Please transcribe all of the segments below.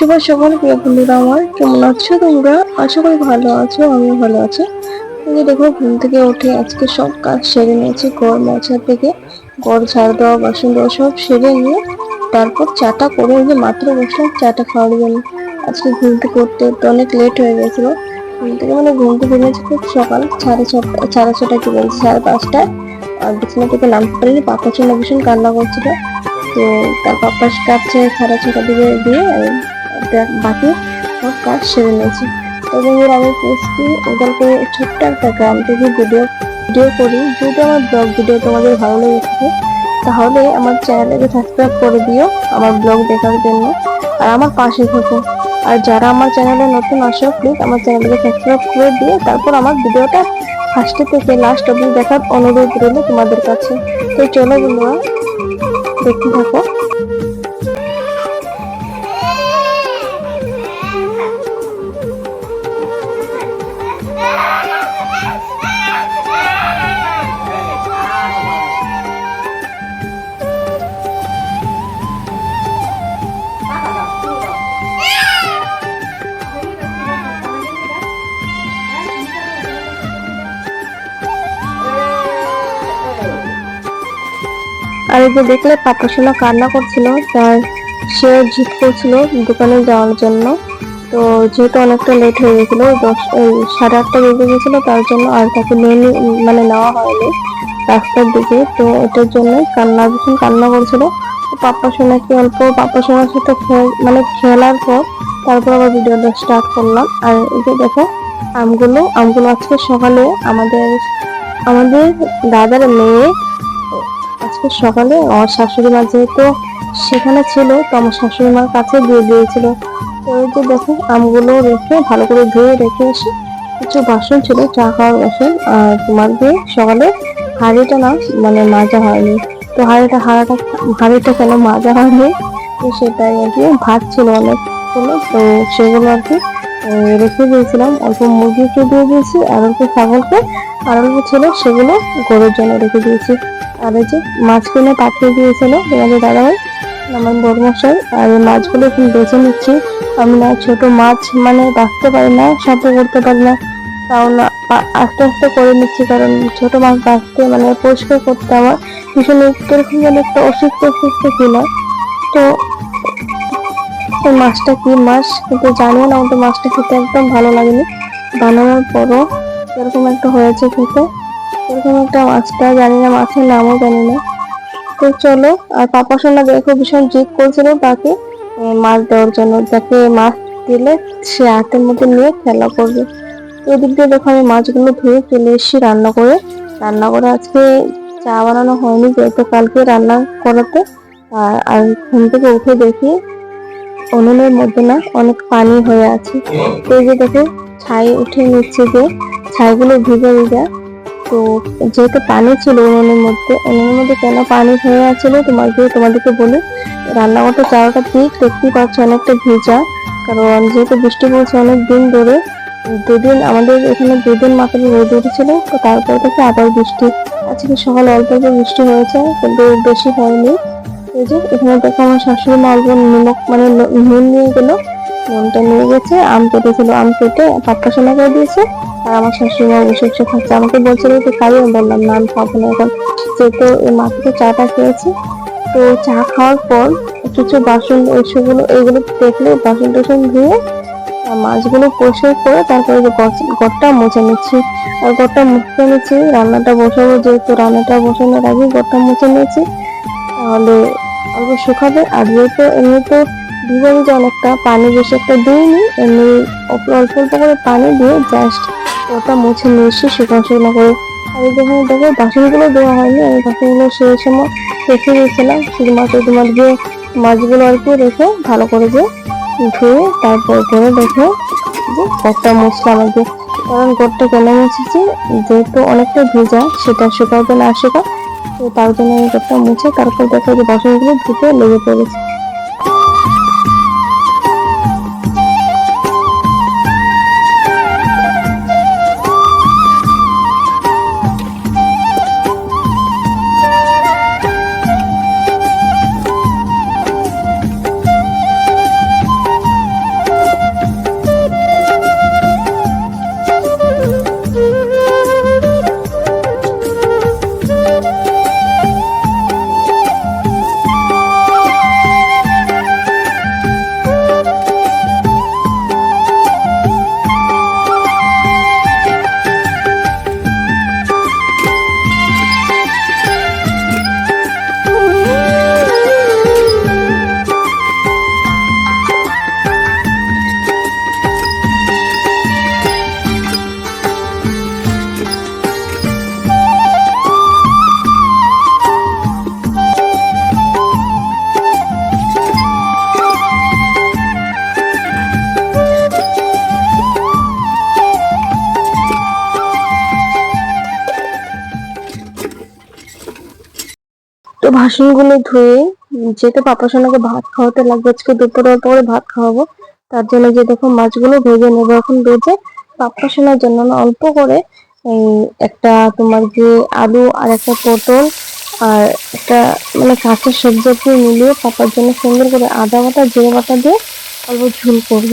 শুভ সকাল, প্রিয় বন্ধুরা আমার। কেমন আছো তোমরা? আশা করি ভালো আছো, আমিও ভালো আছি। যে দেখো, ঘুম থেকে উঠে আজকে সব কাজ সেরে নিয়েছি, ঘর মোছা থেকে। ঘর ঝাড় দেওয়া, বাসন দেওয়া সব সেরে নিয়ে তারপর চাটা করে যে মাত্র বসলাম, চাটা খাওয়ার জন্য। আজকে ঘুম থেকে উঠতে অনেক লেট হয়ে গেছিল। ঘুম থেকে মানে ঘুম থেকে উঠেছি খুব সকাল, সাড়ে ছটা সাড়ে ছটা কি বলছি, সাড়ে পাঁচটায় আর বিছানা থেকে নামতে পারিনি, পাপা ছিল ভীষণ কান্না করছিল। তো তার পাপা কাছে সাড়ে ছটা দিকে দিয়ে বাকি সব কাজ সেরে নিয়েছি। তো বন্ধুরা আমি পেয়েছি ওদেরকে ছোট্ট একটা গ্রাম থেকে ভিডিও ভিডিও করি। যদি আমার ব্লগ ভিডিও তোমাদের ভালো লেগে থাকে, তাহলে আমার চ্যানেলকে সাবস্ক্রাইব করে দিও আমার ব্লগ দেখার জন্য। আর আমার পাশে থাকো। আর যারা আমার চ্যানেলে নতুন, আসো প্লিজ আমার চ্যানেলকে সাবস্ক্রাইব করে দিয়ে তারপর আমার ভিডিওটা ফার্স্টে থেকে লাস্ট অবধি দেখার অনুরোধ রইল তোমাদের কাছে। তো চলো বন্ধুরা, দেখতে থাকো। এই যে দেখলে পাপা সোনা কান্না করছিল তার সে জিত করছিল দোকানে যাওয়ার জন্য। তো যেহেতু অনেকটা লেট হয়ে গেছিল, দশ সাড়ে আটটা বেজে গেছিল, তার জন্য আর তাকে নিয়ে মানে নেওয়া হয়নি রাস্তার দিকে। তো এটার জন্য কান্না ভীষণ কান্না করছিল, তো পাপা সোনাকে অল্প পাপা সোনার সাথে মানে খেলার পর তারপর আবার ভিডিওটা স্টার্ট করলাম। আর এই যে দেখো, আমগুলো আমগুলো আজকে সকালে আমাদের আমাদের দাদার মেয়ে আজকে সকালে আমার শাশুড়ি মা যেহেতু সেখানে ছিল, তো আমার শাশুড়ি মার কাছে দিয়ে দিয়েছিল। এই যে দেখো আমগুলো রেখে ভালো করে ধুয়ে রেখে এসে কিছু বাসন ছিল, চা খাওয়ার বাসন, আর তোমার দিয়ে সকালে হাঁড়িটা না মানে মাজা হয়নি। তো হাঁড়িটা, হাড়াটা, হাঁড়িটা কেন মাজা হয়নি? তো সেটাই আর কি, ভাত ছিল অনেকগুলো তো সেগুলো আর কি রেখে দিয়েছিলাম। অল্প মুরগিকে দিয়ে দিয়েছি, আর অল্প ছাগলকে, আর অল্প ছিল সেগুলো গরুর জন্য রেখে দিয়েছি। আর এই যে মাছ কিনে পাঠিয়ে দিয়েছিল তোমাদের দাদাভাই, আমার বড়মশাই, আর এই মাছগুলো এখন বেছে নিচ্ছি। আমি না ছোট মাছ মানে রাখতে পারি না, সাথে করতে পারি না। তাও না আস্তে আস্তে করে নিচ্ছি, কারণ ছোট মাছ রাখতে মানে পরিষ্কার করতে আমার ভীষণ এরকম যেন একটা অসুস্থ অসুস্থ হয়। তো এই মাছটা কি মাছ? কিন্তু জানিও না আমাদের মাছটা খেতে একদম ভালো লাগেনি। বানানোর পরও এরকম একটা হয়েছে খেতে। এরকম একটা মাছটা জানি না মাছের নামও জানি না। তো চলো, আর পাপা সোনা দেখো ভীষণ জিদ করছিল তাকে মাছ দেওয়ার জন্য। তাকে মাছ দিলে সে হাতের মধ্যে নিয়ে খেলা করবে। এদিক দিয়ে দেখো আমি মাছগুলো ধুয়ে চলে এসেছি রান্না করে। রান্না করে আজকে চা বানানো হয়নি, যেহেতু কালকে রান্না করাতে। আর আর ঘুম থেকে উঠে দেখি উনুনের মধ্যে না অনেক পানি হয়ে আছে। তো এই যে দেখো, ছাই উঠে নিচ্ছে যে, ছাইগুলো ভিজে ভিজে। তো যেহেতু পানি ছিল, উনুনের মধ্যে উনুনের মধ্যে কেন পানি হয়ে আছিল তোমাকে তোমাদেরকে বলি, রান্নাঘরটা চারোটা দিক দেখতেই পাচ্ছ অনেকটা ভেজা, কারণ যেহেতু বৃষ্টি পড়ছে অনেক দিন ধরে, দুদিন আমাদের এখানে দুদিন মাত্র রোদ উঠেছিল, তো তারপর থেকে আবার বৃষ্টি। আজকে সকালে অল্প অল্প বৃষ্টি হয়েছে, কিন্তু বেশি হয়নি। এই যে এখানে দেখো আমার শাশুড়ি মা অল্প নিমক মানে নুন নিয়ে গেলো। নুনটা নিয়ে গেছে, আম কেটেছিল, আম কেটে পাপ্পা সোনা করে দিয়েছে। আর আমার শাশুড়ি মা বসে বসে খাচ্ছে। আমাকে বলছিল তুই আমি বললাম, না, আমি খাব না। এখন যেহেতু এই মাত্র চাটা খেয়েছি। তো চা খাওয়ার পর কিছু বাসন এসবগুলো, এইগুলো দেখলে, বাসন টাসন ধুয়ে মাছগুলো পরিষ্কার করে তারপরে যে ঘরটা মুছে নিচ্ছি। আর ঘরটা মুছে নিচ্ছি, রান্নাটা বসাবো যেহেতু রান্নাটা বসানোর আগে ঘরটা মুছে নিয়েছি। তাহলে অল্প শুকাবে, আর যেহেতু এমনি তো ভিজে ভিজে অনেকটা পানি বেশি একটা দিইনি এমনি অল্প অল্প করে পানি দিয়ে জাস্ট ওটা মুছে এসে শুকনো করে। এই যেখানে দেখো বাসনগুলো দেওয়া হয়নি, আমি বাসনগুলো সেই সময় রেখে দিয়েছিলাম, শুধুমাত্র তোমার যে মাছগুলো আর কি রেখে ভালো করে যে ধুয়ে তারপর ধরে রেখে যে ঘরটা মুছলাম আর কি, কারণ ঘরটা কেন মুছেছি যেহেতু অনেকটা ভেজা, সেটা শুকাবে না শুকা তো তার জন্য আমি ঘরটা মুছে তারপর দেখো যে বাসনগুলো ধুতে লেগে পড়েছে। বাসনগুলো ধুয়ে যেহেতু পাপা সোনাকে ভাত খাওয়াতে লাগবে, আজকে দুপুরের পরে ভাত খাওয়াবো। তার জন্য যে দেখো মাছগুলো ভেজে নেব এখন ভেজে পাপা সোনার জন্য অল্প করে একটা তোমার যে আলু আর একটা পটল আর একটা মানে কাঁচা সবজি মিলিয়ে পাপার জন্য সুন্দর করে আদা বাটা, জিরে বাটা দিয়ে অল্প ঝুল করব।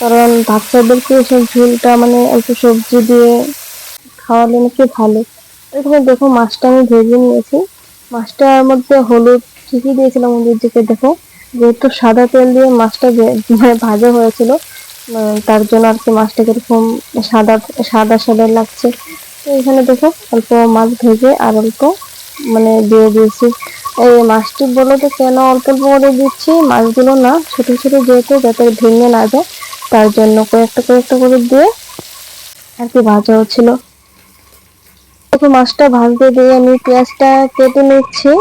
কারণ বাচ্চাদেরকে এসব ঝুলটা মানে অল্প সবজি দিয়ে খাওয়ালে নাকি ভালো। এখানে দেখো মাছটা আমি ভেজে নিয়েছি। মাছটার মধ্যে হলুদ, কি দিয়েছিলাম দিকে দেখো? যেহেতু সাদা তেল দিয়ে মাছটা মানে ভাজা হয়েছিল তার জন্য আর কি মাছটা কীরকম সাদা সাদা সাদা লাগছে। তো এখানে দেখো, অল্প মাছ ভেজে আর অল্প মানে দিয়ে দিয়েছি। এই মাছটি বলো তো কেন অল্প অল্প করে দিচ্ছি? মাছগুলো না ছোট ছোট যেহেতু, যাতে ভেঙে না যায়, তার জন্য কয়েকটা কয়েকটা করে দিয়ে আর কি ভাজা হচ্ছিল মাছটা ভাজতে দিয়ে আমি পেঁয়াজটা কেটে নিচ্ছি।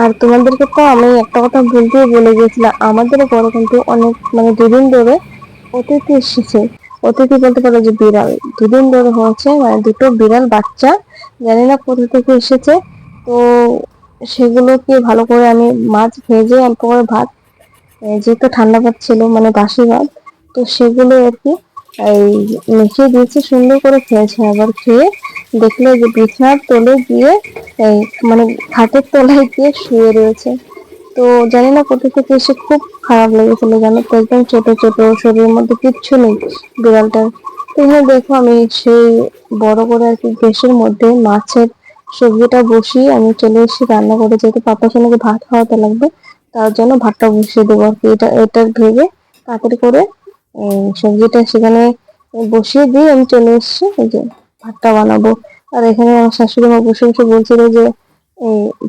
আর তোমাদেরকে তো আমি একটা কথা বলতে বলে গিয়েছিলাম আমাদের ঘরে কিন্তু অনেক মানে দুদিন ধরে অতিথি এসেছে। অতিথি বলতে পারো যে বিড়াল। দুদিন ধরে হয়েছে মানে দুটো বিড়াল বাচ্চা, জানি না কোথা থেকে এসেছে। তো সেগুলোকে ভালো করে আমি মাছ ভেজে অল্প করে ভাত যেহেতু ঠান্ডা ভাত ছিল মানে বাসি ভাত, তো সেগুলো আর কি, এই মেখে দিয়েছে, সুন্দর করে খেয়েছে, আবার খেয়ে দেখল যে বিছানার তলে গিয়ে, এই মানে খাটের তলায় গিয়ে শুয়ে রয়েছে। তো জানি না কোথা থেকে এসে খুব খারাপ লেগেছিল জানো তো, একদম ছোট ছোট, শরীরের মধ্যে কিচ্ছু নেই বিড়ালটার তো এখানে দেখো, আমি সেই বড় করে আর কি গ্যাসের মধ্যে মাছের সবজিটা বসিয়ে আমি চলে এসেছি রান্না করে যেহেতু পাপার সঙ্গে ভাত খাওয়াতে লাগবে, তার জন্য ভাতটা বসিয়ে দেবো আর কি। এটা এটা ভেবে তাড়াতাড়ি করে সবজিটা সেখানে বসিয়ে দিয়ে আমি চলে এসেছি। যে ভাতটা বানাবো। আর এখানে আমার শাশুড়ি মা বসে বসে বলছিল যে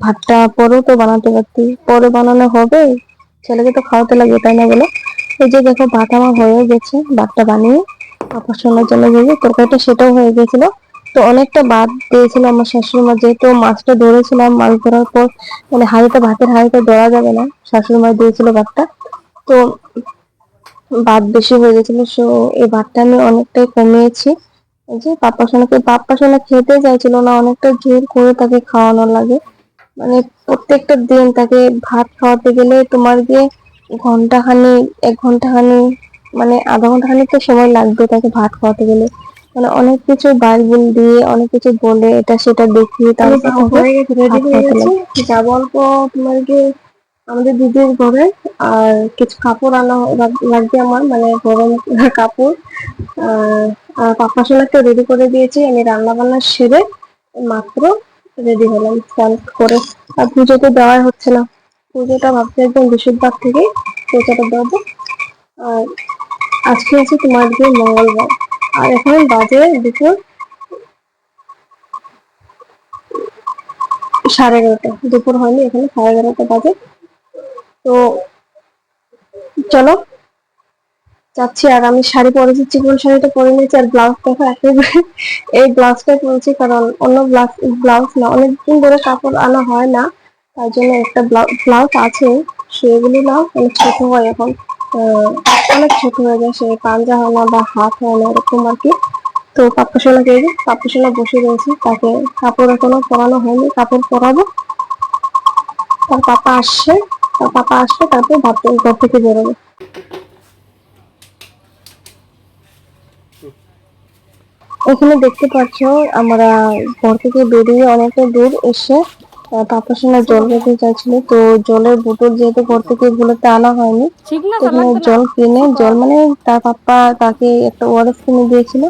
ভাতটা পরেও তো বানাতে পারতি। পরে বানানো হবে, ছেলেকে তো খাওয়াতে লাগবে তাই না বলে? এই যে দেখো, ভাত আমার হয়ে গেছে, ভাতটা বানিয়ে পাপার শোনার জন্য ভেবে তরকারিটা সেটাও হয়ে গেছিল। তো অনেকটা বাদ দিয়েছিল আমার শাশুড়ি মা যেহেতু মাছটা ধরেছিলাম মাছ ধরার পর মানে হাড়িটা ভাতের হাড়িটা ধরা যাবে না শাশুড়ি মা দিয়েছিল ভাতটা। তো ভাত বেশি হয়ে গেছিল সো এই ভাতটা আমি অনেকটাই কমিয়েছি। এই যে পাপা সোনাকে পাপা সোনা খেতে চাইছিল না অনেকটা জোর করে তাকে খাওয়ানো লাগে। মানে প্রত্যেকটা দিন তাকে ভাত খাওয়াতে গেলে তোমার গিয়ে ঘণ্টা খানি এক ঘণ্টা খানি মানে আধা ঘণ্টা খানি তো সময় লাগবে তাকে ভাত খাওয়াতে গেলে। মানে অনেক কিছু বাইবেল দিয়ে অনেক কিছু বলে এটা সেটা দেখিয়ে তারপর যাব অল্প তোমার গিয়ে আমাদের দিদির ঘরে, আর কিছু কাপড় আনা লাগবে আমার মানে গরম কাপড়। আর পাপা সোনাকে রেডি করে দিয়েছি, আমি রান্না বান্না সেরে মাত্র রেডি হলাম স্নান করে। আর পুজো তো দেওয়া হচ্ছে না। পুজোটা ভাবছি একদম বৃহস্পতিবার থেকে পুজোটা দেবো। আর আজকে আছে তোমার দিয়ে মঙ্গলবার। আর এখন বাজে দুপুর সাড়ে এগারোটা। দুপুর হয়নি, এখানে সাড়ে এগারোটা বাজে। তো চলো, যাচ্ছি আর আমি শাড়ি পরেছি চিকন শাড়িটা পরে নিয়েছি আর ব্লাউজ দেখো একেবারে এই ব্লাউজটা পরেছি কারণ অন্য ব্লাউজ ব্লাউজ না, অনেকদিন ধরে কাপড় আনা হয় না, তার জন্য একটা ব্লাউজ আছে, সেগুলি না অনেক ছোট হয় এখন। অনেক ছোট হয়ে যায়, সে পাঞ্জা হয় না বা হাত হয় না, এরকম আর কি। তো পাপ্পাশোলা কে পাপ্পাশোলা বসে রয়েছে, তাকে কাপড় এখনও পরানো হয়নি, কাপড় পরাবো। তার পাপা আসছে। পাপা আসলে তারপর ভাবতে ঘর থেকে বেরোবে এখানে দেখতে পাচ্ছ আমরা ঘর থেকে বেরিয়ে অনেকটা দূর এসে পাপার সঙ্গে জল খেতে চাইছিল। তো জলের বোতল যেহেতু ঘর থেকে এগুলোতে আনা হয়নি জল কিনে জল মানে তার পাপ্পা তাকে একটা ওয়ারেস কিনে দিয়েছিল।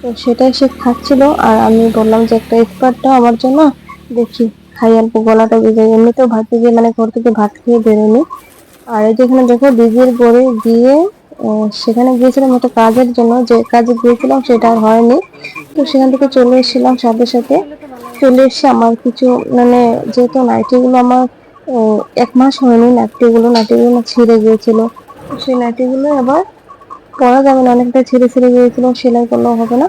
তো সেটাই সে খাচ্ছিল আর আমি বললাম যে একটা স্পারটা আমার জন্য দেখি। খাই অল্প গলাটা বেজে এমনিতেও ভাত দিয়ে মানে ঘর থেকে ভাত খেয়ে বেরোনি আর এই যেখানে দেখো দিদির গড়ে গিয়ে সেখানে গিয়েছিলাম একটা কাজের জন্য। যে কাজে গিয়েছিলাম সেটা আর হয়নি। তো সেখান থেকে চলে এসেছিলাম সাথে সাথে। চলে এসে আমার কিছু মানে যেহেতু নাইটিগুলো আমার এক মাস হয়নি নাইটিগুলো নাইটিগুলো ছিঁড়ে গিয়েছিল। সেই নাইটিগুলো আবার পরা যাবে না, অনেকটা ছিঁড়ে ছিঁড়ে গিয়েছিল, সেলাই করলেও হবে না।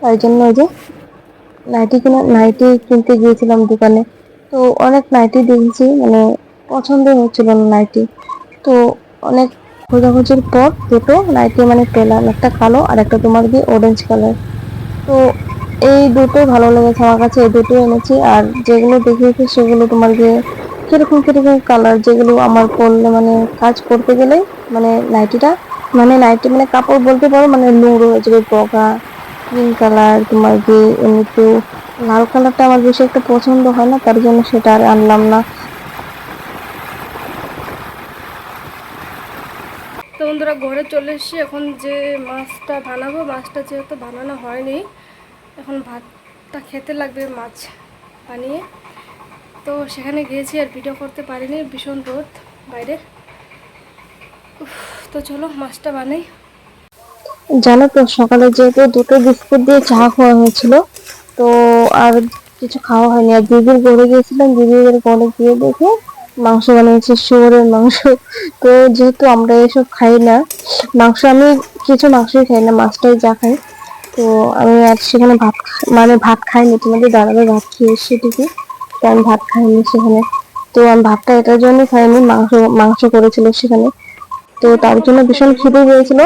তাই জন্য ওই যে নাইটি কিনে, নাইটি কিনতে গিয়েছিলাম দোকানে। তো অনেক নাইটি দেখেছি মানে পছন্দ হচ্ছিল না নাইটি তো অনেক খোঁজাখুঁজির পর দুটো নাইটি মানে পেলাম, একটা কালো আর একটা তোমার দিয়ে অরেঞ্জ কালার তো এই দুটোই ভালো লেগেছে আমার কাছে, এই দুটো এনেছি। আর যেগুলো দেখিয়েছি সেগুলো তোমার গিয়ে কীরকম কীরকম কালার যেগুলো আমার পরলে মানে কাজ করতে গেলে মানে নাইটিটা মানে নাইটি মানে কাপড় বলতে পারো মানে নোংরা হয়ে যাবে বগা গ্রিন কালার তোমার কি এমনিতে লাল কালারটা আমার বেশি একটা পছন্দ হয় না তার জন্য সেটা আর আনলাম না। তো বন্ধুরা ঘরে চলে এসেছি। এখন যে মাছটা বানাবো মাছটা যেহেতু বানানো হয়নি এখন ভাতটা খেতে লাগবে মাছ বানিয়ে। তো সেখানে গিয়েছি আর ভিডিও করতে পারিনি ভীষণ রোদ বাইরে। উফ, তো চলো মাছটা বানাই। জানো তো সকালে যেহেতু দুটো বিস্কুট দিয়ে চা খাওয়া হয়েছিল তো আর কিছু খাওয়া হয়নি। আর দিদির ঘরে গিয়েছিলাম, দিদির ঘরে গিয়ে দেখে মাংস বানিয়েছে, শুয়োরের মাংস। তো যেহেতু আমরা এসব খাই না, মাংস আমি কিছু মাংসই খাই না, মাছটাই যা খাই। তো আমি আর সেখানে ভাত মানে ভাত খাইনি, তোমাদের দাদাভাই ভাত খেয়ে এসেছে ঠিকই, তো আমি ভাত খাইনি সেখানে। তো আমি ভাতটা এটার জন্য খাইনি, মাংস মাংস করেছিল সেখানে। তো তার জন্য ভীষণ খিদে পেয়েছিল,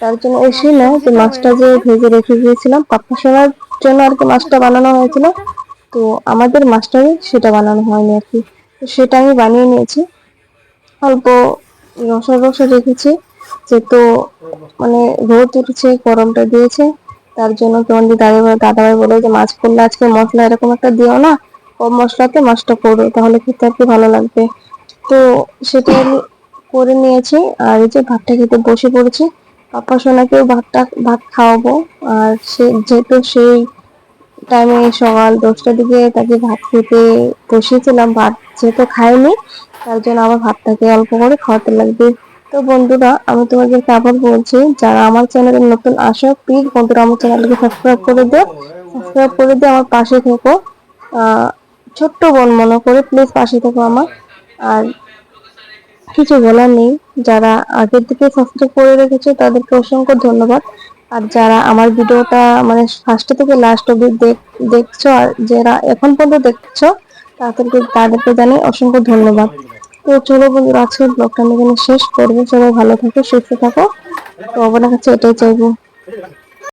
তার জন্য এসে না যে মাছটা যে ভেজে রেখে গিয়েছিলাম, পাপ্পা সোনার জন্য আর কি মাছটা বানানো হয়েছিল। তো আমাদের মাছটাই সেটা বানানো হয়নি আর কি। তো সেটা আমি বানিয়ে নিয়েছি। অল্প রসা রসা রেখেছি, যেহেতু মানে রোদ উঠেছে, গরমটা দিয়েছে, তার জন্য তোমাদের দাদাভাই দাদাভাই বলে যে, মাছ করলে আজকে মশলা এরকম একটা দিও না, কম মশলাতে মাছটা করো তাহলে খেতে আর কি ভালো লাগবে। তো সেটা আমি করে নিয়েছি, আর এই যে ভাতটা খেতে বসে পড়েছি পাপা সোনাকেও ভাতটা, ভাত খাওয়াবো। আর সে, যেহেতু সেই টাইমে সকাল দশটার দিকে তাকে ভাত খেতে বসিয়েছিলাম, ভাত যেহেতু খাইনি, তার জন্য আমার ভাতটাকে অল্প করে খাওয়াতে লাগবে। তো বন্ধুরা, আমি তোমাদেরকে আবার বলছি, যারা আমার চ্যানেলে নতুন আসো প্লিজ বন্ধুরা আমার চ্যানেলকে সাবস্ক্রাইব করে দিও। সাবস্ক্রাইব করে দিয়ে আমার পাশে থেকো। ছোট্ট বোন মনে করে প্লিজ পাশে থেকো আমার। আর কিছু বলার নেই। যারা আগের থেকে সাবস্ক্রাইব করে রেখেছে, তাদেরকে অসংখ্য ধন্যবাদ। আর যারা আমার ভিডিওটা মানে ফার্স্ট থেকে লাস্ট অব্দি দেখ- দেখছ আর যারা এখন পর্যন্ত দেখছ, তাদেরকে তাদেরকে জানাই অসংখ্য ধন্যবাদ। তো চলো বন্ধুরা, আজকের ব্লগটা আমি এখানে শেষ করব। সবাই ভালো থাকো, সুস্থ থাকো। তো আপনার কাছে এটাই চাইব।